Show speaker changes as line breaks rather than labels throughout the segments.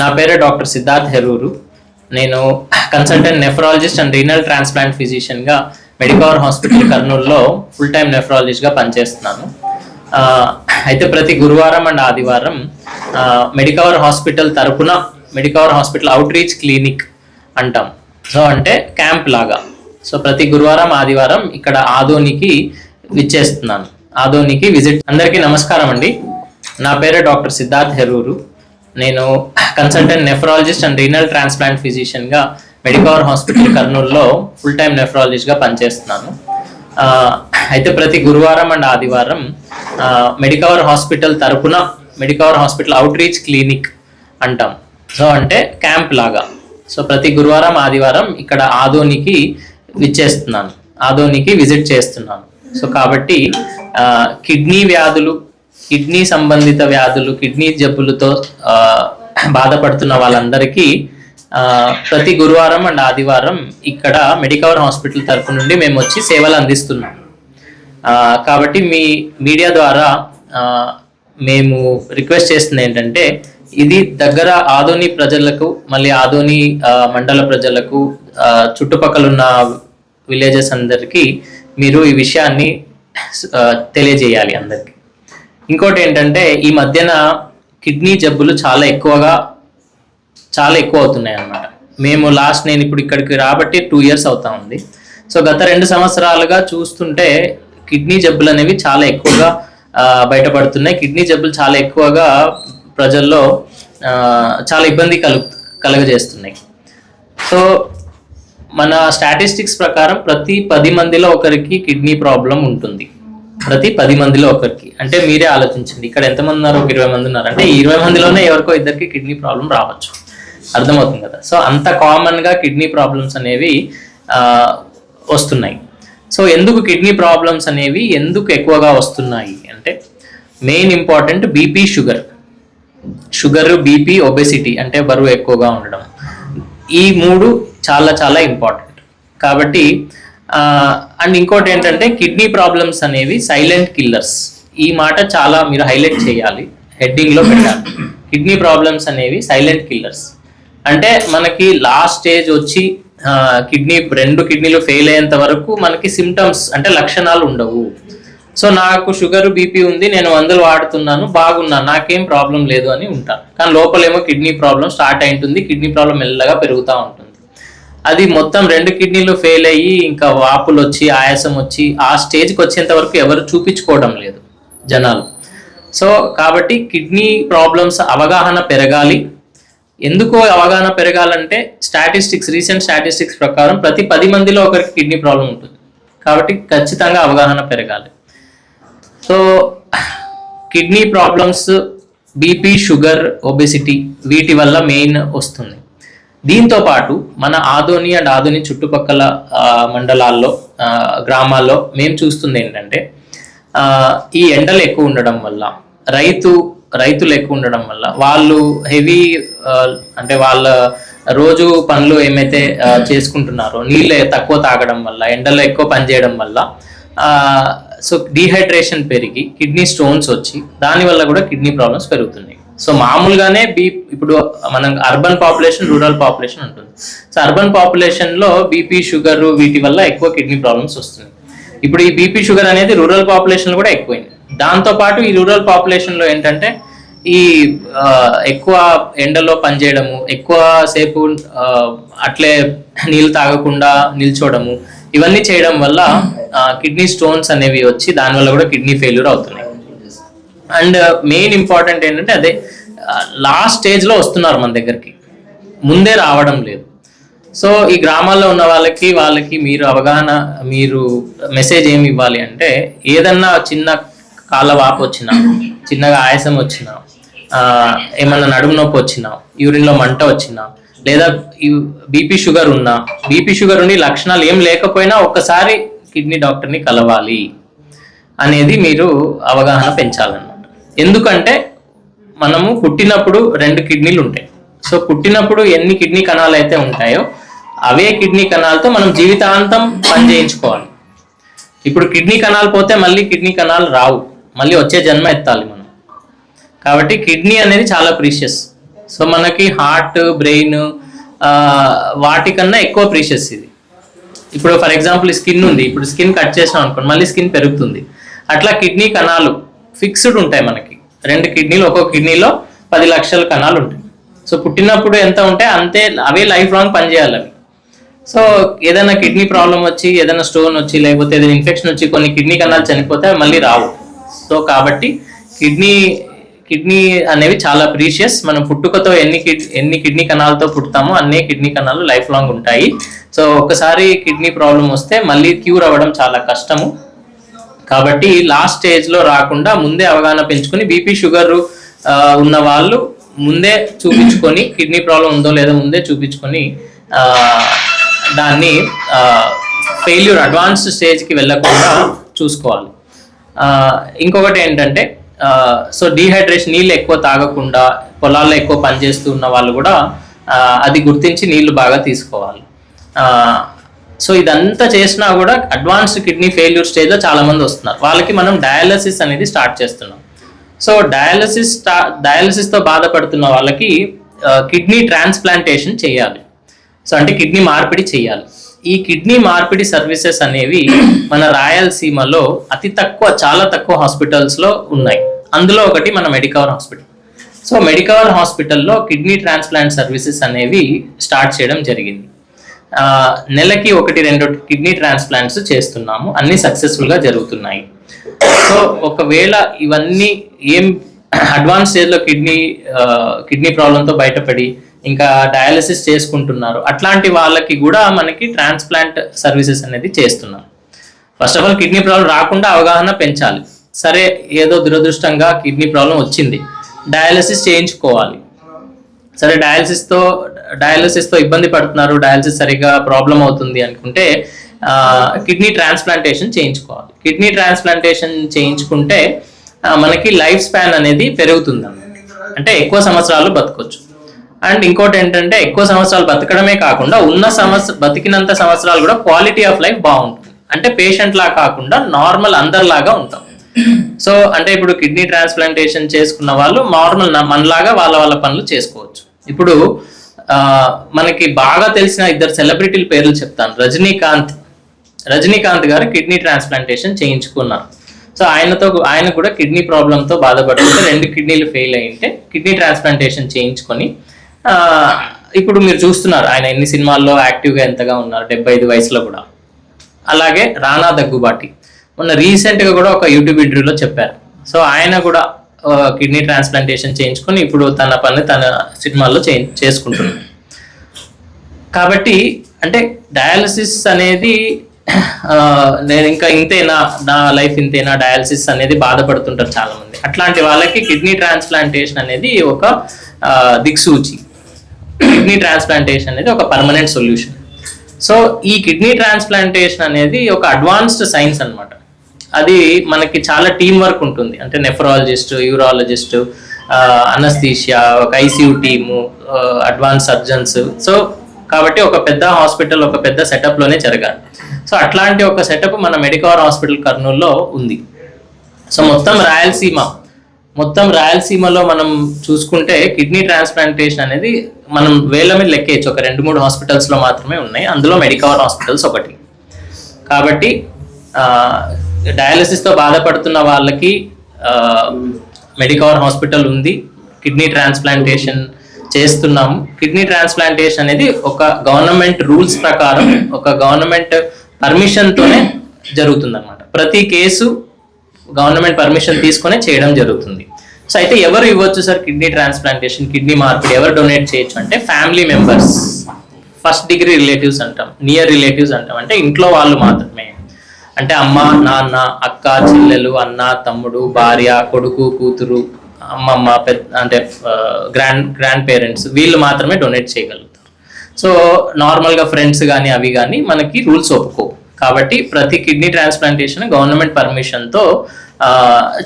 నా పేరు డాక్టర్ సిద్ధార్థ్ హెరూరు. నేను consultant nephrologist and renal transplant ఫిజిషియన్గా Medicover hospital కర్నూలులో ఫుల్ టైం నెఫ్రాలజిస్ట్గా పనిచేస్తున్నాను. అయితే ప్రతి గురువారం అండ్ ఆదివారం మెడికవర్ హాస్పిటల్ తరపున Medicover hospital out reach clinic అంటాం. సో అంటే క్యాంప్ లాగా. సో ప్రతి గురువారం ఆదివారం ఇక్కడ ఆదోనికి విచ్చేస్తున్నాను. ఆదోనికి విజిట్ అందరికీ నమస్కారం అండి. నా పేరు డాక్టర్ సిద్ధార్థ్ హెరూరు. నేను consultant nephrologist and renal transplant ఫిజిషియన్గా Medicover hospital కర్నూలులో ఫుల్ టైం నెఫ్రాలజిస్ట్గా పనిచేస్తున్నాను. అయితే ప్రతి గురువారం అండ్ ఆదివారం మెడికవర్ హాస్పిటల్ తరపున Medicover hospital out reach clinic అంటాం. సో అంటే క్యాంప్ లాగా. సో ప్రతి గురువారం ఆదివారం ఇక్కడ ఆదోనికి విచ్చేస్తున్నాను. ఆదోనికి విజిట్ చేస్తున్నాను. సో కాబట్టి కిడ్నీ వ్యాధులు కిడ్నీ సంబంధిత వ్యాధులు కిడ్నీ జబ్బులతో బాధపడుతున్న వాళ్ళందరికీ ప్రతి గురువారం అండ్ ఆదివారం ఇక్కడ మెడికవర్ హాస్పిటల్ తరఫు నుండి మేము వచ్చి సేవలు అందిస్తున్నాం. కాబట్టి మీ మీడియా ద్వారా మేము రిక్వెస్ట్ చేస్తుంది ఏంటంటే ఇది దగ్గర ఆదోని ప్రజలకు మళ్ళీ ఆదోని మండల ప్రజలకు చుట్టుపక్కల ఉన్న విలేజెస్ అందరికీ మీరు ఈ విషయాన్ని తెలియజేయాలి అందరికీ. ఇంకోటి ఏంటంటే ఈ మధ్యన కిడ్నీ జబ్బులు చాలా ఎక్కువగా చాలా ఎక్కువ అవుతున్నాయి అన్నమాట మేము లాస్ట్ నేను ఇప్పుడు ఇక్కడికి రాబట్టి టూ ఇయర్స్ అవుతా ఉంది. సో గత రెండు సంవత్సరాలుగా చూస్తుంటే కిడ్నీ జబ్బులు అనేవి చాలా ఎక్కువగా బయటపడుతున్నాయి. కిడ్నీ జబ్బులు చాలా ఎక్కువగా ప్రజల్లో చాలా ఇబ్బంది కలు కలగజేస్తున్నాయి. సో మన స్టాటిస్టిక్స్ ప్రకారం ప్రతి పది మందిలో ఒకరికి కిడ్నీ ప్రాబ్లం ఉంటుంది. ప్రతి పది మందిలో ఒకరికి. అంటే మీరే ఆలోచించండి. ఇక్కడ ఎంతమంది ఉన్నారు? ఒక ఇరవై మంది ఉన్నారు. అంటే ఇరవై మందిలోనే ఎవరికో ఇద్దరికి కిడ్నీ ప్రాబ్లం రావచ్చు. అర్థమవుతుంది కదా? సో అంత కామన్గా కిడ్నీ ప్రాబ్లమ్స్ అనేవి వస్తున్నాయి. సో ఎందుకు కిడ్నీ ప్రాబ్లమ్స్ అనేవి ఎందుకు ఎక్కువగా వస్తున్నాయి? అంటే main important BP sugar. Sugar BP obesity అంటే బరువు ఎక్కువగా ఉండడం. ఈ మూడు చాలా చాలా ఇంపార్టెంట్. కాబట్టి అండ్ ఇంకోటి ఏంటంటే కిడ్నీ ప్రాబ్లమ్స్ అనేవి సైలెంట్ కిల్లర్స్. ఈ మాట చాలా మీరు హైలైట్ చేయాలి హెడ్డింగ్లో పెట్టాలి. కిడ్నీ ప్రాబ్లమ్స్ అనేవి సైలెంట్ కిల్లర్స్. అంటే మనకి లాస్ట్ స్టేజ్ వచ్చి కిడ్నీ రెండు కిడ్నీలు ఫెయిల్ అయ్యేంత వరకు మనకి సిమ్టమ్స్ అంటే లక్షణాలు ఉండవు. సో నాకు షుగర్ బీపీ ఉంది నేను మందులు వాడుతున్నాను బాగున్నాను నాకేం ప్రాబ్లం లేదు అని ఉంటాను కానీ లోపలేమో కిడ్నీ ప్రాబ్లం స్టార్ట్ అయింటుంది కిడ్నీ ప్రాబ్లం మెల్లగా పెరుగుతూ ఉంటుంది. అది మొత్తం రెండు కిడ్నీలు ఫెయిల్ అయ్యి ఇంకా వాపులు వచ్చి ఆయాసం వచ్చి ఆ స్టేజ్కి వచ్చేంత వరకు ఎవరు చూపించుకోవడం లేదు జనాలు. సో కాబట్టి కిడ్నీ ప్రాబ్లమ్స్ అవగాహన పెరగాలి. ఎందుకు అవగాహన పెరగాలంటే స్టాటిస్టిక్స్ రీసెంట్ స్టాటిస్టిక్స్ ప్రకారం ప్రతి పది మందిలో ఒకరికి కిడ్నీ ప్రాబ్లం ఉంటుంది. కాబట్టి ఖచ్చితంగా అవగాహన పెరగాలి. So kidney problems BP sugar obesity వీటి వల్ల మెయిన్ వస్తుంది. దీంతో పాటు మన ఆదోని అండ్ ఆదోని చుట్టుపక్కల మండలాల్లో గ్రామాల్లో మేము చూస్తుంది ఏంటంటే ఈ ఎండలు ఎక్కువ ఉండడం వల్ల రైతు రైతులు ఎక్కువ ఉండడం వల్ల వాళ్ళు హెవీ అంటే వాళ్ళ రోజు పనులు ఏమైతే చేసుకుంటున్నారో నీళ్ళు తక్కువ తాగడం వల్ల ఎండలో ఎక్కువ పని చేయడం వల్ల సో డీహైడ్రేషన్ పెరిగి కిడ్నీ స్టోన్స్ వచ్చి దానివల్ల కూడా కిడ్నీ ప్రాబ్లమ్స్ పెరుగుతున్నాయి. సో మామూలుగానే బీ ఇప్పుడు మనం అర్బన్ పాపులేషన్ రూరల్ పాపులేషన్ ఉంటుంది సో అర్బన్ పాపులేషన్లో బీపీ షుగర్ వీటి వల్ల ఎక్కువ కిడ్నీ ప్రాబ్లమ్స్ వస్తుంది ఇప్పుడు ఈ బీపీ షుగర్ అనేది రూరల్ పాపులేషన్ కూడా ఎక్కువైంది. దాంతో పాటు ఈ రూరల్ పాపులేషన్లో ఏంటంటే ఈ ఎక్కువ ఎండలో పనిచేయడము ఎక్కువ సేపు అట్లే నీళ్ళు తాగకుండా నిల్చోవడము ఇవన్నీ చేయడం వల్ల కిడ్నీ స్టోన్స్ అనేవి వచ్చి దానివల్ల కూడా కిడ్నీ ఫెయిల్యూర్ అవుతున్నాయి. అండ్ మెయిన్ ఇంపార్టెంట్ ఏంటంటే అదే లాస్ట్ స్టేజ్లో వస్తున్నారు మన దగ్గరికి. ముందే రావడం లేదు. సో ఈ గ్రామాల్లో ఉన్న వాళ్ళకి వాళ్ళకి మీరు అవగాహన మీరు మెసేజ్ ఏమి ఇవ్వాలి అంటే ఏదన్నా చిన్న కాళ్ళ వాపు వచ్చినా చిన్నగా ఆయాసం వచ్చినా ఏమన్నా నడుము నొప్పి వచ్చినా యూరిన్లో మంట వచ్చినా లేదా బీపీ షుగర్ ఉన్నా బీపీ షుగర్ ఉండి లక్షణాలు ఏం లేకపోయినా ఒక్కసారి కిడ్నీ డాక్టర్ని కలవాలి అనేది మీరు అవగాహన పెంచాలన్నమాట. ఎందుకంటే మనము పుట్టినప్పుడు రెండు కిడ్నీలు ఉంటాయి. సో పుట్టినప్పుడు ఎన్ని కిడ్నీ కణాలు అయితే ఉంటాయో అవే కిడ్నీ కణాలతో మనం జీవితాంతం పని చేయించుకోవాలి. ఇప్పుడు కిడ్నీ కణాలు పోతే మళ్ళీ కిడ్నీ కణాలు రావు. మళ్ళీ వచ్చే జన్మ ఎత్తాలి మనం. కాబట్టి కిడ్నీ అనేది చాలా ప్రీషియస్. సో మనకి హార్ట్ బ్రెయిన్ వాటికన్నా ఎక్కువ ప్రీషియస్ ఇది. ఇప్పుడు ఫర్ ఎగ్జాంపుల్ స్కిన్ ఉంది. ఇప్పుడు స్కిన్ కట్ చేసాం అనుకోండి మళ్ళీ స్కిన్ పెరుగుతుంది. అట్లా కిడ్నీ కణాలు ఫిక్స్డ్ ఉంటాయి మనకి. రెండు కిడ్నీలు ఒక్కొక్క కిడ్నీలో పది లక్షల కణాలు ఉంటాయి. సో పుట్టినప్పుడు ఎంత ఉంటే అంతే అవే లైఫ్ లాంగ్ పనిచేయాలి అవి. సో ఏదైనా కిడ్నీ ప్రాబ్లం వచ్చి ఏదైనా స్టోన్ వచ్చి లేకపోతే ఏదైనా ఇన్ఫెక్షన్ వచ్చి కొన్ని కిడ్నీ కణాలు చనిపోతే మళ్ళీ రావు. సో కాబట్టి కిడ్నీ కిడ్నీ అనేవి చాలా ప్రీషియస్ మనం పుట్టుకతో ఎన్ని కిడ్ ఎన్ని కిడ్నీ కణాలతో పుడతామో అన్ని కిడ్నీ కణాలు లైఫ్ లాంగ్ ఉంటాయి. సో ఒకసారి కిడ్నీ ప్రాబ్లం వస్తే మళ్ళీ క్యూర్ అవ్వడం చాలా కష్టము. కాబట్టి లాస్ట్ స్టేజ్లో రాకుండా ముందే అవగాహన పెంచుకొని బీపీ షుగర్ ఉన్న వాళ్ళు ముందే చూపించుకొని కిడ్నీ ప్రాబ్లం ఉందో లేదో ముందే చూపించుకొని ఆ, దాన్ని ఫెయిల్యూర్ అడ్వాన్స్ స్టేజ్కి వెళ్ళకుండా చూసుకోవాలి. ఇంకొకటి ఏంటంటే సో డీహైడ్రేషన్ నీళ్ళు ఎక్కువ తాగకుండా పొలాల్లో ఎక్కువ పనిచేస్తూ ఉన్న వాళ్ళు కూడా అది గుర్తించి నీళ్ళు బాగా తీసుకోవాలి. సో ఇదంతా చేసినా కూడా అడ్వాన్స్డ్ కిడ్నీ ఫెయిల్యూర్ స్టేజ్లో చాలా మంది వస్తున్నారు. వాళ్ళకి మనం డయాలసిస్ అనేది స్టార్ట్ చేస్తున్నాం. సో డయాలసిస్ స్టా డయాలసిస్తో బాధపడుతున్న వాళ్ళకి కిడ్నీ ట్రాన్స్ప్లాంటేషన్ చేయాలి. సో అంటే కిడ్నీ మార్పిడి చేయాలి. ఈ కిడ్నీ మార్పిడి సర్వీసెస్ అనేవి మన రాయలసీమలో అతి తక్కువ చాలా తక్కువ హాస్పిటల్స్లో ఉన్నాయి. అందులో ఒకటి మన మెడికవర్ హాస్పిటల్ సో మెడికవర్ హాస్పిటల్లో కిడ్నీ ట్రాన్స్ప్లాంట్ సర్వీసెస్ అనేవి స్టార్ట్ చేయడం జరిగింది. నెలకి ఒకటి రెండు కిడ్నీ ట్రాన్స్ప్లాంట్స్ చేస్తున్నాము. అన్ని సక్సెస్ఫుల్గా జరుగుతున్నాయి. సో ఒకవేళ ఇవన్నీ ఏం అడ్వాన్స్ స్టేజ్లో కిడ్నీ కిడ్నీ ప్రాబ్లంతో బయటపడి ఇంకా డయాలసిస్ చేసుకుంటున్నారు. అట్లాంటి వాళ్ళకి కూడా మనకి ట్రాన్స్ప్లాంట్ సర్వీసెస్ అనేది చేస్తున్నాం first of all kidney problem రాకుండా అవగాహన పెంచాలి. సరే ఏదో దురదృష్టంగా కిడ్నీ ప్రాబ్లం వచ్చింది. డయాలసిస్ చేయించుకోవాలి. సరే డయాలసిస్తో డయాలసిస్తో ఇబ్బంది పడుతున్నారు డయాలసిస్ సరిగా ప్రాబ్లం అవుతుంది అనుకుంటే కిడ్నీ ట్రాన్స్ప్లాంటేషన్ చేయించుకోవాలి. కిడ్నీ ట్రాన్స్ప్లాంటేషన్ చేయించుకుంటే మనకి లైఫ్ స్పాన్ అనేది పెరుగుతుంది అంటే ఎక్కువ సంవత్సరాలు బతకొచ్చు. అండ్ ఇంకోటి ఏంటంటే ఎక్కువ సంవత్సరాలు బతకడమే కాకుండా ఉన్న సంవత్సరం బతికినంత సంవత్సరాలు కూడా క్వాలిటీ ఆఫ్ లైఫ్ బాగుంటుంది. అంటే పేషెంట్ లా కాకుండా నార్మల్ అందరిలాగా ఉంటాం. సో అంటే ఇప్పుడు కిడ్నీ ట్రాన్స్ప్లాంటేషన్ చేసుకున్న వాళ్ళు నార్మల్ మనలాగా వాళ్ళ వాళ్ళ పనులు చేసుకోవచ్చు. ఇప్పుడు మనకి బాగా తెలిసిన ఇద్దరు సెలబ్రిటీల పేర్లు చెప్తాను. రజనీకాంత్ రజనీకాంత్ గారు కిడ్నీ ట్రాన్స్ప్లాంటేషన్ చేయించుకున్నారు. సో ఆయనతో ఆయన కూడా కిడ్నీ ప్రాబ్లంతో బాధపడుతుంటే రెండు కిడ్నీలు ఫెయిల్ అయ్యింటే కిడ్నీ ట్రాన్స్ప్లాంటేషన్ చేయించుకొని ఇప్పుడు మీరు చూస్తున్నారు ఆయన ఎన్ని సినిమాల్లో యాక్టివ్గా ఎంతగా ఉన్నారు డెబ్బై ఐదు వయసులో కూడా. అలాగే రానా దగ్గుబాటి. మొన్న రీసెంట్గా కూడా ఒక యూట్యూబ్ ఇంటర్వ్యూలో చెప్పారు. సో ఆయన కూడా కిడ్నీ ట్రాన్స్ప్లాంటేషన్ చేయించుకొని ఇప్పుడు తన పని తన సినిమాల్లో చే చేసుకుంటున్నాడు కాబట్టి అంటే డయాలసిస్ అనేది నేను ఇంకా ఇంతేనా నా లైఫ్ ఇంతేనా డయాలసిస్ అనేది బాధపడుతుంటారు చాలా మంది అట్లాంటి వాళ్ళకి కిడ్నీ ట్రాన్స్ప్లాంటేషన్ అనేది ఒక దిక్సూచి. కిడ్నీ ట్రాన్స్ప్లాంటేషన్ అనేది ఒక పర్మనెంట్ సొల్యూషన్. సో ఈ కిడ్నీ ట్రాన్స్ప్లాంటేషన్ అనేది ఒక అడ్వాన్స్డ్ సైన్స్ అన్నమాట. అది మనకి చాలా టీం వర్క్ ఉంటుంది. అంటే నెఫ్రాలజిస్ట్ యూరాలజిస్ట్ అనస్థీషియా ఒక ICU team advance surgeons. So కాబట్టి ఒక పెద్ద హాస్పిటల్ ఒక పెద్ద సెటప్లోనే జరగాలి. సో అట్లాంటి ఒక సెటప్ మన మెడికవర్ హాస్పిటల్ కర్నూలులో ఉంది. సో మొత్తం రాయలసీమ మొత్తం రాయలసీమలో మనం చూసుకుంటే కిడ్నీ ట్రాన్స్ప్లాంటేషన్ అనేది మనం వేల మీద లెక్కేయచ్చు. ఒక రెండు మూడు హాస్పిటల్స్లో మాత్రమే ఉన్నాయి. అందులో మెడికవర్ హాస్పిటల్స్ ఒకటి. కాబట్టి డయాలసిస్తో బాధపడుతున్న వాళ్ళకి మెడికవర్ హాస్పిటల్ ఉంది. కిడ్నీ ట్రాన్స్ప్లాంటేషన్ చేస్తున్నాము కిడ్నీ ట్రాన్స్ప్లాంటేషన్ అనేది ఒక గవర్నమెంట్ రూల్స్ ప్రకారం ఒక గవర్నమెంట్ పర్మిషన్తోనే జరుగుతుందన్నమాట. ప్రతి కేసు గవర్నమెంట్ పర్మిషన్ తీసుకొని చేయడం జరుగుతుంది. సో అయితే ఎవరు ఇవ్వచ్చు సార్ కిడ్నీ ట్రాన్స్ప్లాంటేషన్ కిడ్నీ మార్పిడి? ఎవరు డొనేట్ చేయొచ్చు అంటే family members. First degree relatives అంటాం నియర్ రిలేటివ్స్ అంటాం. అంటే ఇంట్లో వాళ్ళు మాత్రమే. అంటే అమ్మ నాన్న అక్క చెల్లెలు అన్న తమ్ముడు భార్య కొడుకు కూతురు అమ్మమ్మ పెద్ద అంటే గ్రాండ్ గ్రాండ్ పేరెంట్స్ వీళ్ళు మాత్రమే డొనేట్ చేయగలుగుతారు. సో నార్మల్గా ఫ్రెండ్స్ కానీ అవి కానీ మనకి రూల్స్ ఒప్పుకో కాబట్టి ప్రతి కిడ్నీ ట్రాన్స్ప్లాంటేషన్ గవర్నమెంట్ పర్మిషన్తో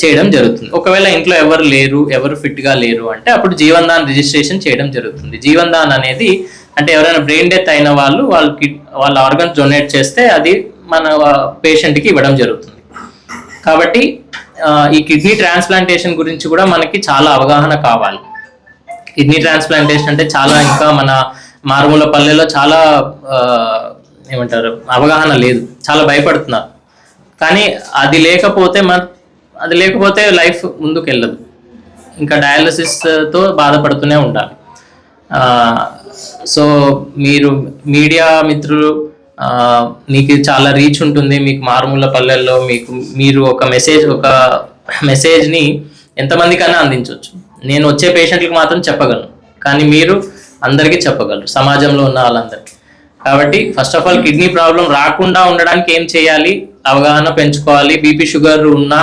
చేయడం జరుగుతుంది. ఒకవేళ ఇంట్లో ఎవరు లేరు ఎవరు ఫిట్గా లేరు అంటే అప్పుడు జీవన్ దాన్ రిజిస్ట్రేషన్ చేయడం జరుగుతుంది. జీవన్ అనేది అంటే ఎవరైనా బ్రెయిన్ డెత్ అయిన వాళ్ళు వాళ్ళకి వాళ్ళ ఆర్గన్స్ డొనేట్ చేస్తే అది మన పేషెంట్కి ఇవ్వడం జరుగుతుంది. కాబట్టి ఈ కిడ్నీ ట్రాన్స్ప్లాంటేషన్ గురించి కూడా మనకి చాలా అవగాహన కావాలి. కిడ్నీ ట్రాన్స్ప్లాంటేషన్ అంటే చాలా ఇంకా మన మారుమూల పల్లెలో చాలా ఏమంటారు అవగాహన లేదు. చాలా భయపడుతున్నారు. కానీ అది లేకపోతే మన అది లేకపోతే లైఫ్ ముందుకు వెళ్ళదు ఇంకా డయాలసిస్తో బాధపడుతూనే ఉండాలి. సో మీరు మీడియా మిత్రులు మీకు చాలా రీచ్ ఉంటుంది మీకు మారుమూల పల్లెల్లో మీకు మీరు ఒక మెసేజ్ ఒక మెసేజ్ని ఎంతమందికైనా అందించవచ్చు నేను వచ్చే పేషెంట్లకు మాత్రం చెప్పగలను కానీ మీరు అందరికీ చెప్పగలరు సమాజంలో ఉన్న వాళ్ళందరికీ. కాబట్టి first of all kidney problem రాకుండా ఉండడానికి ఏం చేయాలి? అవగాహన పెంచుకోవాలి. బీపీ షుగర్ ఉన్న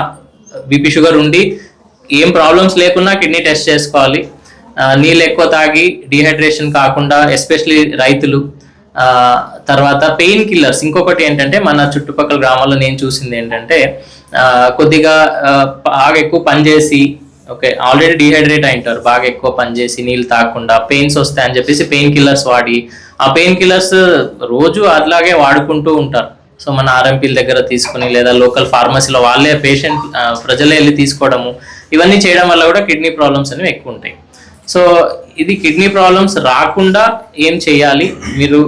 బీపీ షుగర్ ఉండి ఏం ప్రాబ్లమ్స్ లేకున్నా కిడ్నీ టెస్ట్ చేసుకోవాలి. నీళ్ళు ఎక్కువ తాగి డిహైడ్రేషన్ కాకుండా ఎస్పెషలీ రైతులు తర్వాత పెయిన్ కిల్లర్స్. ఇంకొకటి ఏంటంటే మన చుట్టుపక్కల గ్రామాల్లో నేను చూసింది ఏంటంటే కొద్దిగా బాగా ఎక్కువ పనిచేసి ఓకే ఆల్రెడీ డిహైడ్రేట్ అయింటారు బాగా ఎక్కువ పనిచేసి నీళ్ళు తాగకుండా పెయిన్స్ వస్తాయని చెప్పేసి పెయిన్ కిల్లర్స్ వాడి ఆ పెయిన్ కిల్లర్స్ రోజు అట్లాగే వాడుకుంటూ ఉంటారు. సో మన ఆర్ఎంపీల దగ్గర తీసుకుని లేదా లోకల్ ఫార్మసీలో వాళ్ళే పేషెంట్ ప్రజలే వెళ్ళి తీసుకోవడము ఇవన్నీ చేయడం వల్ల కూడా కిడ్నీ ప్రాబ్లమ్స్ అనేవి ఎక్కువ ఉంటాయి. సో ఇది కిడ్నీ ప్రాబ్లమ్స్ రాకుండా ఏం చేయాలి? మీరు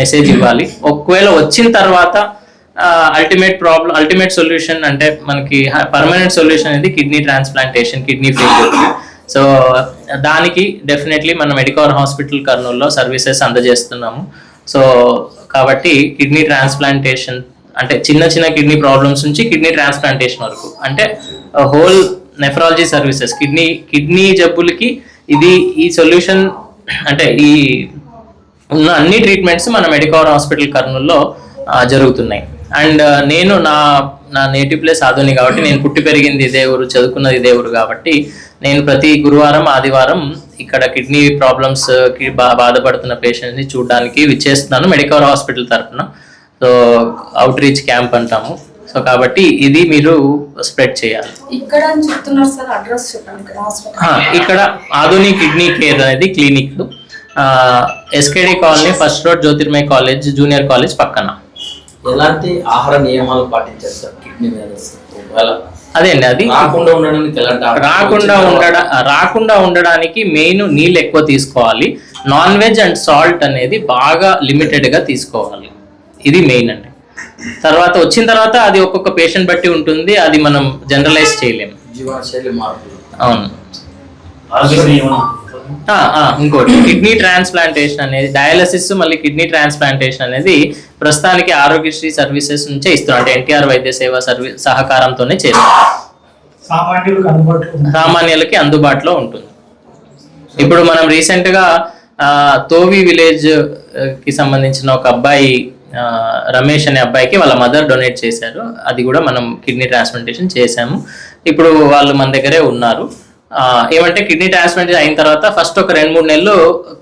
మెసేజ్ ఇవ్వాలి. ఒకవేళ వచ్చిన తర్వాత అల్టిమేట్ ప్రాబ్లం అల్టిమేట్ సొల్యూషన్ అంటే మనకి పర్మనెంట్ సొల్యూషన్ అనేది kidney transplantation kidney failure so దానికి డెఫినెట్లీ మన మెడికవర్ హాస్పిటల్ కర్నూలులో సర్వీసెస్ అందజేస్తున్నాము. సో కాబట్టి కిడ్నీ ట్రాన్స్ప్లాంటేషన్ అంటే చిన్న చిన్న కిడ్నీ ప్రాబ్లమ్స్ నుంచి కిడ్నీ ట్రాన్స్ప్లాంటేషన్ వరకు. అంటే whole nephrology services kidney kidney జబ్బులకి ఇది ఈ సొల్యూషన్ అంటే ఈ ఉన్న అన్ని ట్రీట్మెంట్స్ మన మెడికవర్ హాస్పిటల్ కర్నూలులో జరుగుతున్నాయి. అండ్ నేను నా నా నేటివ్ ప్లేస్ ఆధుని కాబట్టి నేను పుట్టి పెరిగింది ఇదే ఊరు చదువుకున్నది ఇదే ఊరు కాబట్టి నేను ప్రతి గురువారం ఆదివారం ఇక్కడ కిడ్నీ ప్రాబ్లమ్స్కి బా- బాధపడుతున్న పేషెంట్స్ని చూడడానికి విచ్చేస్తున్నాను మెడికవర్ హాస్పిటల్ తరఫున సో అవుట్ రీచ్ క్యాంప్ అంటాము. సో కాబట్టి ఇది మీరు స్ప్రెడ్ చేయాలి.
ఇక్కడ చెప్తున్నారు సార్ అడ్రస్ చెప్పండి ఇక్కడ హాస్పిటల్.
ఆ, ఇక్కడ ఆధుని కిడ్నీ కేర్ అనేది clinic SKD colony first road Jyothirmaya college junior college పక్కన.
ఎలాంటి ఆహార నియమాలు పాటించారు సార్? కిడ్నీ వ్యాధి ఒకవేళ
అదే అండి అది
రాకుండా
ఉండడ రాకుండా ఉండడానికి మెయిన్ నీళ్ళు ఎక్కువ తీసుకోవాలి. నాన్ వెజ్ అండ్ సాల్ట్ అనేది బాగా లిమిటెడ్గా తీసుకోవాలి. ఇది మెయిన్ అండి. తర్వాత వచ్చిన తర్వాత అది ఒక్కొక్క పేషెంట్ బట్టి ఉంటుంది అది మనం జనరలైజ్ చేయలేము.
జీవనశైలి మార్పులు.
అవును. ఇంకోటి. కిడ్నీ ట్రాన్స్ప్లాంటేషన్ అనేది డయాలసిస్ మళ్ళీ కిడ్నీ ట్రాన్స్ప్లాంటేషన్ అనేది ప్రస్తుతానికి ఆరోగ్యశ్రీ సర్వీసెస్ నుంచే ఇస్తున్నాం అంటే ఎన్టీఆర్ వైద్య సేవ సర్వీస్ సహకారంతోనే చేస్తాం
సామాన్యులకు అందుబాటులో
ఉంటుంది. ఇప్పుడు మనం రీసెంట్గా తోవి విలేజ్కి సంబంధించిన ఒక అబ్బాయి రమేష్ అనే అబ్బాయికి వాళ్ళ మదర్ డొనేట్ చేశారు. అది కూడా మనం కిడ్నీ ట్రాన్స్ప్లాంటేషన్ చేశాము. ఇప్పుడు వాళ్ళు మన దగ్గరే ఉన్నారు. ఏమంటే కిడ్నీ ట్రాన్స్ప్లాంటేషన్ అయిన తర్వాత ఫస్ట్ ఒక రెండు మూడు నెలలు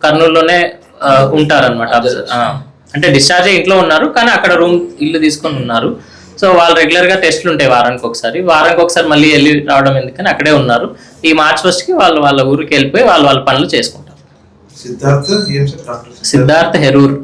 కర్నూలులోనే ఉంటారనమాట అంటే డిశ్చార్జ్ ఇంట్లో ఉన్నారు కానీ అక్కడ రూమ్ ఇల్లు తీసుకొని ఉన్నారు. సో వాళ్ళు రెగ్యులర్గా టెస్ట్లు ఉంటాయి వారానికి ఒకసారి. వారానికి ఒకసారి మళ్ళీ వెళ్ళి రావడం ఎందుకని అక్కడే ఉన్నారు. ఈ మార్చ్ ఫస్ట్కి వాళ్ళు వాళ్ళ ఊరికి వెళ్ళిపోయి వాళ్ళు వాళ్ళ పనులు చేసుకుంటారు.
సిద్ధార్థ్
సిద్ధార్థ్ హెరూర్.